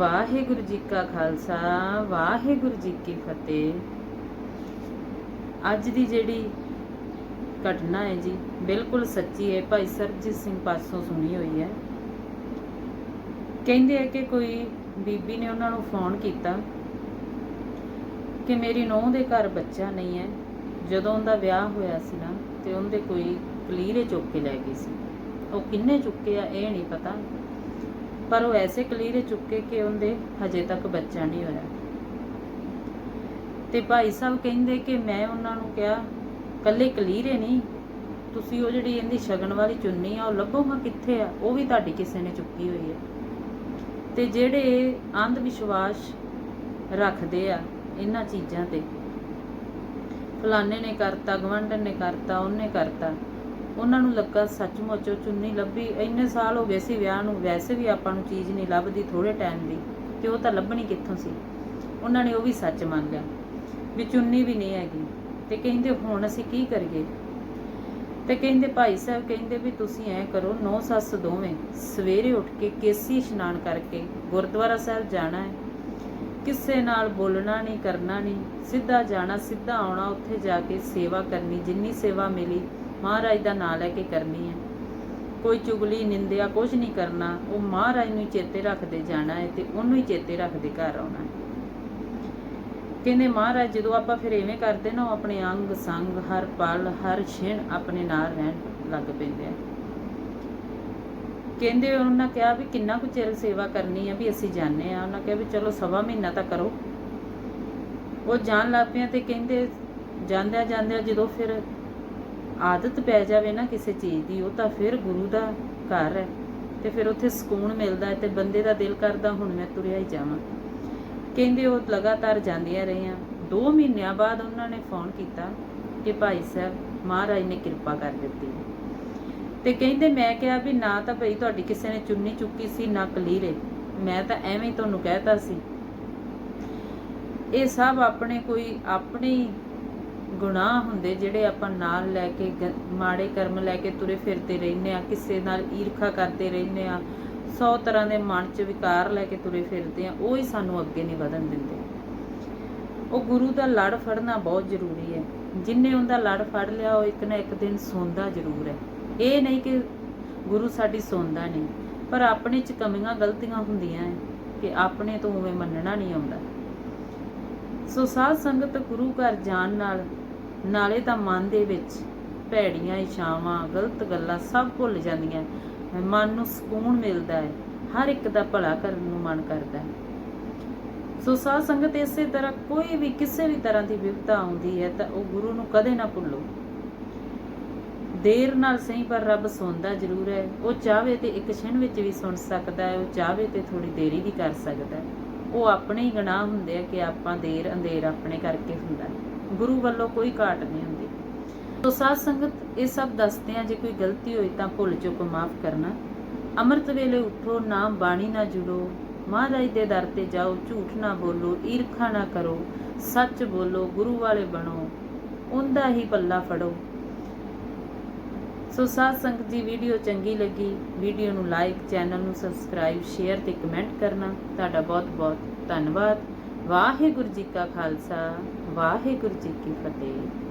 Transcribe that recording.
ਵਾਹਿਗੁਰੂ ਜੀ ਕਾ ਖਾਲਸਾ, ਵਾਹਿਗੁਰੂ ਜੀ ਕੀ ਫਤਿਹ। ਅੱਜ ਦੀ ਜਿਹੜੀ ਘਟਨਾ ਹੈ ਜੀ, ਬਿਲਕੁਲ ਸੱਚੀ ਹੈ। ਭਾਈ ਸਰਬਜੀਤ ਸਿੰਘ ਪਾਸੋਂ ਸੁਣੀ ਹੋਈ ਹੈ। ਕਹਿੰਦੇ ਆ ਕਿ ਕੋਈ ਬੀਬੀ ਨੇ ਉਹਨਾਂ ਨੂੰ ਫੋਨ ਕੀਤਾ ਕਿ ਮੇਰੀ ਨੂੰਹ ਦੇ ਘਰ ਬੱਚਾ ਨਹੀਂ ਹੈ। ਜਦੋਂ ਉਹਦਾ ਵਿਆਹ ਹੋਇਆ ਸੀ ਨਾ, ਤੇ ਉਹਦੇ ਕੋਈ ਕਲੀਰੇ ਚੁੱਕ ਕੇ ਲੈ ਗਈ ਸੀ। ਉਹ ਕਿੰਨੇ ਚੁੱਕੇ ਆ, ਇਹ ਨਹੀਂ ਪਤਾ। ਪਰ ਉਹ ਐਸੇ ਕਲੀਰੇ ਚੁੱਕੇ ਕਿ ਉਹਦੇ ਹਜੇ ਤੱਕ ਬੱਚਾ ਨਹੀਂ ਹੋਇਆ। ਤੇ ਭਾਈ ਸਾਹਿਬ ਕਹਿੰਦੇ ਕਿ ਮੈਂ ਉਹਨਾਂ ਨੂੰ ਕਿਹਾ, ਕੱਲੇ ਕਲੀਰੇ ਨਹੀਂ। ਤੁਸੀਂ ਉਹ ਜਿਹੜੀ ਇਹਦੀ ਸ਼ਗਨ ਵਾਲੀ ਚੁੰਨੀ ਆ, ਉਹ ਲੱਭੋ ਕਿੱਥੇ ਆ? ਉਹ ਵੀ ਤੁਹਾਡੀ ਕਿਸੇ ਨੇ ਚੁੱਕੀ ਹੋਈ ਹੈ ਤੇ ਜਿਹੜੇ ਅੰਧ ਵਿਸ਼ਵਾਸ ਰੱਖਦੇ ਆ ਇਹਨਾਂ ਚੀਜ਼ਾਂ ਤੇ, ਫਲਾਣੇ ਨੇ ਕਰਤਾ ਗਵੰਡਨ ਨੇ ਕਰਤਾ, ਉਹਨੇ ਕਰਤਾ। ਉਹਨਾਂ ਨੂੰ ਲੱਗਾ ਸੱਚਮੁੱਚ ਉਹ ਚੁੰਨੀ ਲੱਭੀ। ਇੰਨੇ ਸਾਲ ਹੋ ਗਏ ਸੀ ਵਿਆਹ ਨੂੰ। ਵੈਸੇ ਵੀ ਆਪਾਂ ਨੂੰ ਚੀਜ਼ ਨਹੀਂ ਲੱਭਦੀ ਥੋੜੇ ਟਾਈਮ ਦੀ, ਤੇ ਉਹ ਤਾਂ ਲੱਭਣੀ ਕਿੱਥੋਂ ਸੀ? ਉਹਨਾਂ ਨੇ ਉਹ ਵੀ ਸੱਚ ਮੰਨ ਲਿਆ ਵੀ ਚੁੰਨੀ ਵੀ ਨਹੀਂ ਹੈਗੀ। ਤੇ ਕਹਿੰਦੇ ਹੁਣ ਅਸੀਂ ਕੀ ਕਰੀਏ? ਤੇ ਕਹਿੰਦੇ ਭਾਈ ਸਾਹਿਬ ਕਹਿੰਦੇ ਵੀ ਤੁਸੀਂ ਐ ਕਰੋ, ਨੌ ਸੱਸ ਦੋਵੇਂ ਸਵੇਰੇ ਉੱਠ ਕੇ ਕੇਸੀ ਇਸ਼ਨਾਨ ਕਰਕੇ ਗੁਰਦੁਆਰਾ ਸਾਹਿਬ ਜਾਣਾ ਹੈ। ਕਿਸੇ ਨਾਲ ਬੋਲਣਾ ਨਹੀਂ, ਕਰਨਾ ਨਹੀਂ। ਸਿੱਧਾ ਜਾਣਾ, ਸਿੱਧਾ ਆਉਣਾ, ਉੱਥੇ ਜਾ ਕੇ ਸੇਵਾ ਕਰਨੀ, ਜਿੰਨੀ ਸੇਵਾ ਮਿਲੀ ਮਹਾਰਾਜ ਦਾ ਨਾਮ ਲੈ ਕੇ ਕਰਨੀ ਹੈ। ਕੋਈ ਚੁਗਲੀ, ਨਿੰਦਿਆ ਕੁਝ ਨਹੀਂ ਕਰਨਾ। ਉਹ ਮਹਾਰਾਜ ਨੂੰ ਚੇਤੇ ਰੱਖਦੇ ਜਾਣਾ ਹੈ ਤੇ ਉਹਨੂੰ ਹੀ ਚੇਤੇ ਰੱਖਦੇ ਘਰ ਆਉਣਾ ਹੈ। ਕਹਿੰਦੇ ਮਹਾਰਾਜ, ਜਦੋਂ ਆਪਾਂ ਫਿਰ ਐਵੇਂ ਕਰਦੇ ਨਾ, ਉਹ ਆਪਣੇ ਅੰਗ ਸੰਗ, ਹਰ ਪਲ, ਹਰ ਛਿਣ ਆਪਣੇ ਨਾਲ ਰਹਿਣ ਲੱਗ ਪੈਂਦੇ ਆ। ਕਹਿੰਦੇ ਉਹਨਾਂ ਕਿਹਾ ਵੀ ਕਿੰਨਾ ਕੁ ਚਿਰ ਸੇਵਾ ਕਰਨੀ ਆ ਵੀ ਅਸੀਂ ਜਾਣੇ ਆ ਉਹਨਾਂ ਕਿਹਾ ਵੀ ਚਲੋ ਸਵਾ ਮਹੀਨਾ ਤਾਂ ਕਰੋ। ਉਹ ਜਾਣ ਲੱਗ ਪਿਆ ਤੇ ਕਹਿੰਦੇ ਜਾਂਦਿਆਂ ਜਾਂਦਿਆਂ ਜਦੋਂ ਫਿਰ ਆਦਤ ਪੈ ਜਾਵੇ ਨਾ ਕਿਸੇ ਚੀਜ਼ ਦੀ, ਉਹ ਤਾਂ ਫਿਰ ਗੁਰੂ ਦਾ ਘਰ ਹੈ ਤੇ ਫਿਰ ਉੱਥੇ ਸਕੂਨ ਮਿਲਦਾ ਹੈ ਤੇ ਬੰਦੇ ਦਾ ਦਿਲ ਕਰਦਾ ਹੁਣ ਮੈਂ ਤੁਰਿਆ ਹੀ ਜਾਵਾਂ। ਕਹਿੰਦੇ ਉਹ ਲਗਾਤਾਰ ਜਾਂਦੀਆਂ ਰਹੀਆਂ। 2 ਮਹੀਨਿਆਂ ਬਾਅਦ ਉਹਨਾਂ ਨੇ ਫੋਨ ਕੀਤਾ ਕਿ ਭਾਈ ਸਾਹਿਬ, ਮਹਾਰਾਜ ਨੇ ਕਿਰਪਾ ਕਰ ਦਿੱਤੀ। ਤੇ ਕਹਿੰਦੇ ਮੈਂ ਕਿਹਾ ਵੀ ਨਾ ਤਾਂ ਭਈ ਤੁਹਾਡੀ ਕਿਸੇ ਨੇ ਚੁੰਨੀ ਚੁੱਕੀ ਸੀ, ਨਾ ਕਲੀਰੇ। ਮੈਂ ਤਾਂ ਐਵੇਂ ਹੀ ਤੁਹਾਨੂੰ ਕਹਿਤਾ ਸੀ। ਇਹ ਸਭ ਆਪਣੇ ਕੋਈ ਆਪਣੇ ਗੁਨਾਹ ਹੁੰਦੇ ਜਿਹੜੇ ਆਪਾਂ ਨਾਲ ਲੈ ਕੇ ਮਾੜੇ ਕਰਮ ਲੈ ਕੇ ਤੁਰੇ ਫਿਰਦੇ ਰਹਿੰਦੇ ਆ ਕਿਸੇ ਨਾਲ ਈਰਖਾ ਕਰਦੇ ਰਹਿੰਦੇ ਆ ਸੌ ਤਰ੍ਹਾਂ ਦੇ ਮਨ 'ਚ ਵਿਕਾਰ ਲੈ ਕੇ ਤੁਰੇ ਫਿਰਦੇ ਆ ਉਹ ਹੀ ਸਾਨੂੰ ਅੱਗੇ ਨਹੀਂ ਵਧਣ ਦਿੰਦੇ। ਉਹ ਗੁਰੂ ਦਾ ਲੜ ਫੜਨਾ ਬਹੁਤ ਜ਼ਰੂਰੀ ਹੈ। ਜਿਨਨੇ ਉਹਦਾ ਲੜ ਫੜ ਲਿਆ, ਉਹ ਇੱਕ ਨਾ ਇੱਕ ਦਿਨ ਸੌਂਦਾ ਜ਼ਰੂਰ ਹੈ। ਇਹ ਨਹੀਂ ਕਿ ਗੁਰੂ ਸਾਡੀ ਸੌਂਦਾ ਨਹੀਂ, ਪਰ ਆਪਣੇ 'ਚ ਕਮੀਆਂ ਗਲਤੀਆਂ ਹੁੰਦੀਆਂ ਹੈ ਕਿ ਆਪਣੇ ਤੋਂ ਉਵੇਂ ਮੰਨਣਾ ਨਹੀਂ ਆਉਂਦਾ। ਸੋ ਸਾਧ ਸੰਗਤ ਗੁਰੂ ਘਰ ਜਾਣ ਨਾਲ ਨਾਲੇ ਤਾਂ ਮਨ ਦੇ ਵਿੱਚ ਭੈੜੀਆਂ ਇਛਾਵਾਂ, ਗਲਤ ਗੱਲਾਂ ਸਭ ਭੁੱਲ ਜਾਂਦੀਆਂ ਮਨ ਨੂੰ ਸਕੂਨ ਮਿਲਦਾ ਹੈ ਹਰ ਇੱਕ ਦਾ ਭਲਾ ਕਰਨ ਨੂੰ ਮਨ ਕਰਦਾ ਹੈ ਸੋ ਸਾਧ ਸੰਗਤ ਇਸੇ ਤਰ੍ਹਾਂ ਕੋਈ ਵੀ ਕਿਸੇ ਵੀ ਤਰ੍ਹਾਂ ਦੀ ਵਿਪਤਾ ਆਉਂਦੀ ਹੈ ਤਾਂ ਉਹ ਗੁਰੂ ਨੂੰ ਕਦੇ ਨਾ ਭੁੱਲੋ। ਦੇਰ ਨਾਲ ਸਹੀ ਪਰ ਰੱਬ ਸੁਣਦਾ ਜ਼ਰੂਰ ਹੈ ਉਹ ਚਾਹਵੇ ਤੇ ਇੱਕ ਛਿਣ ਵਿੱਚ ਵੀ ਸੁਣ ਸਕਦਾ ਹੈ ਉਹ ਚਾਹਵੇ ਤੇ ਥੋੜੀ ਦੇਰੀ ਵੀ ਕਰ ਸਕਦਾ ਹੈ ਉਹ ਆਪਣੇ ਹੀ ਗੁਨਾਹ ਹੁੰਦੇ ਆ ਕਿ ਆਪਾਂ ਦੇਰ ਅੰਧੇਰ ਆਪਣੇ ਕਰਕੇ ਹੁੰਦਾ ਹੈ ਗੁਰੂ ਵੱਲੋਂ ਕੋਈ ਘਾਟ ਨਹੀਂ ਹੁੰਦੀ। ਤੋ ਸਾਧ ਸੰਗਤ, ਇਹ ਸਭ ਦੱਸਦੇ ਆ ਜੇ ਕੋਈ ਗਲਤੀ ਹੋਈ ਤਾਂ ਭੁੱਲ ਚੁੱਕ ਮਾਫ ਕਰਨਾ। ਅੰਮ੍ਰਿਤ ਵੇਲੇ ਉਠੋ, ਨਾਮ ਬਾਣੀ ਨਾ ਜੁੜੋ। ਮਹਾਰਾਜ ਦੇ ਦਰ ਤੇ ਜਾਓ, ਝੂਠ ਨਾ ਬੋਲੋ, ਈਰਖਾ ਨਾ ਕਰੋ, ਸੱਚ ਬੋਲੋ, ਗੁਰੂ ਵਾਲੇ ਬਣੋ, ਉਹਦਾ ਹੀ ਪੱਲਾ ਫੜੋ। ਸੋ ਸਾਧ ਸੰਗਤ ਦੀ ਵੀਡੀਓ ਚੰਗੀ ਲੱਗੀ, ਵੀਡੀਓ ਨੂੰ ਲਾਈਕ, ਚੈਨਲ ਨੂੰ ਸਬਸਕ੍ਰਾਈਬ, ਸ਼ੇਅਰ ਤੇ ਕਮੈਂਟ ਕਰਨਾ। ਤੁਹਾਡਾ ਬਹੁਤ ਬਹੁਤ ਧੰਨਵਾਦ। ਵਾਹਿਗੁਰੂ ਜੀ ਕਾ ਖਾਲਸਾ। ਵਾਹਿਗੁਰੂ ਜੀ ਕੀ ਫਤਿਹ।